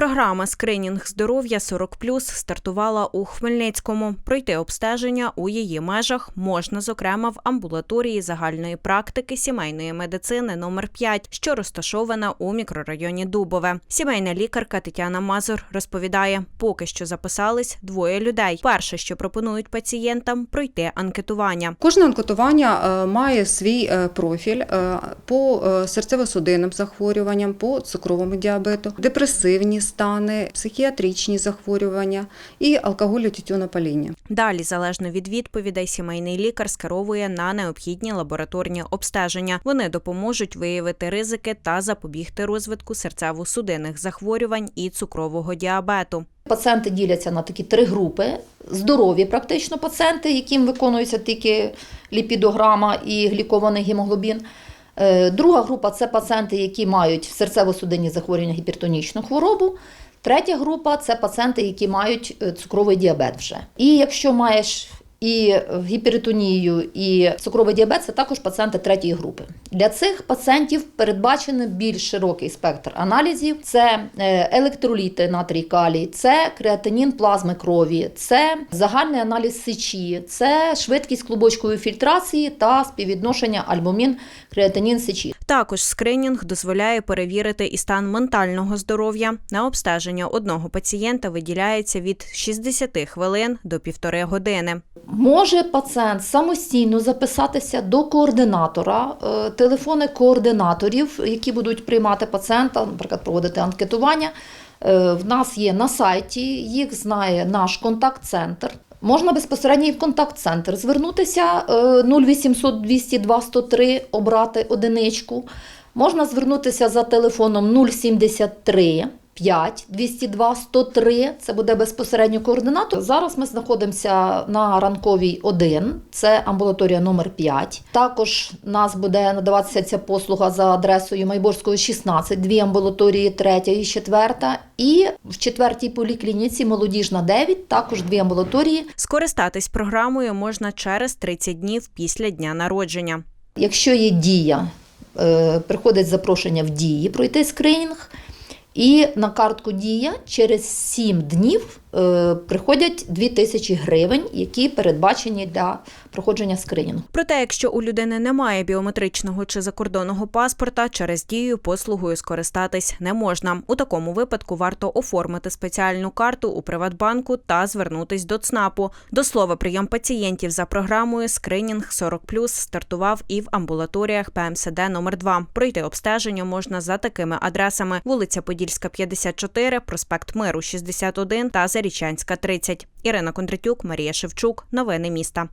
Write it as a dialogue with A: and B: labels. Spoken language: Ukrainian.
A: Програма скринінг здоров'я 40+, стартувала у Хмельницькому. Пройти обстеження у її межах можна, зокрема, в амбулаторії загальної практики сімейної медицини номер 5, що розташована у мікрорайоні Дубове. Сімейна лікарка Тетяна Мазур розповідає, поки що записались двоє людей. Перше, що пропонують пацієнтам, пройти анкетування.
B: Кожне анкетування е, має свій е, профіль е, по серцево-судинним захворюванням, по цукровому діабету, депресивні стани, психіатричні захворювання і алкоголю тютюнопаління.
A: Далі, залежно від відповідей, сімейний лікар скеровує на необхідні лабораторні обстеження. Вони допоможуть виявити ризики та запобігти розвитку серцево-судинних захворювань і цукрового діабету.
C: Пацієнти діляться на такі три групи: здорові, практично пацієнти, яким виконується тільки ліпідограма і глікований гемоглобін. Е, Друга група це пацієнти, які мають серцево-судинні захворювання, гіпертонічну хворобу. Третя група це пацієнти, які мають е, цукровий діабет вже. І якщо маєш і гіпертонію, і цукровий діабет це також пацієнти третьої групи. Для цих пацієнтів передбачено більш широкий спектр аналізів: це е, електроліти натрій калій, це креатинін плазми крові, це загальний аналіз сечі, це швидкість клубочкової фільтрації та співвідношення альбумін креатинін сечі.
A: Також скринінг дозволяє перевірити і стан ментального здоров'я. На обстеження одного пацієнта виділяється від 60 хвилин до півтори години.
C: Може пацієнт самостійно записатися до координатора, е, телефони координаторів, які будуть приймати пацієнта, наприклад, проводити анкетування. Е, В нас є на сайті, їх знає наш контакт-центр. Можна безпосередньо і в контакт-центр звернутися е, 0800 202 103, обрати одиничку. Можна звернутися за телефоном 073 5 202 103, це буде безпосередньо координатор. Зараз ми знаходимося на ранковій 1, це амбулаторія номер 5. Також нас буде надаватися ця послуга за адресою Майборського 16, дві амбулаторії, третя і четверта. І в четвертій поліклініці молодіжна 9, також дві амбулаторії.
A: Скористатись програмою можна через 30 днів після дня народження.
C: Якщо є дія, е, приходить запрошення в дії пройти скринінг. І на картку Дія через 7 днів е, приходять 2000 гривень, які передбачені для проходження скринінгу.
A: Проте, якщо у людини немає біометричного чи закордонного паспорта, через дію послугою скористатись не можна. У такому випадку варто оформити спеціальну карту у Приватбанку та звернутись до ЦНАПу. До слова, прийом пацієнтів за програмою Скринінг 40+, стартував і в амбулаторіях ПМСД номер 2 Пройти обстеження можна за такими адресами: вулиця Подільська, 54, проспект Миру, 61 та Зарічанська, 30. Ірина Кондратюк, Марія Шевчук. Новини міста.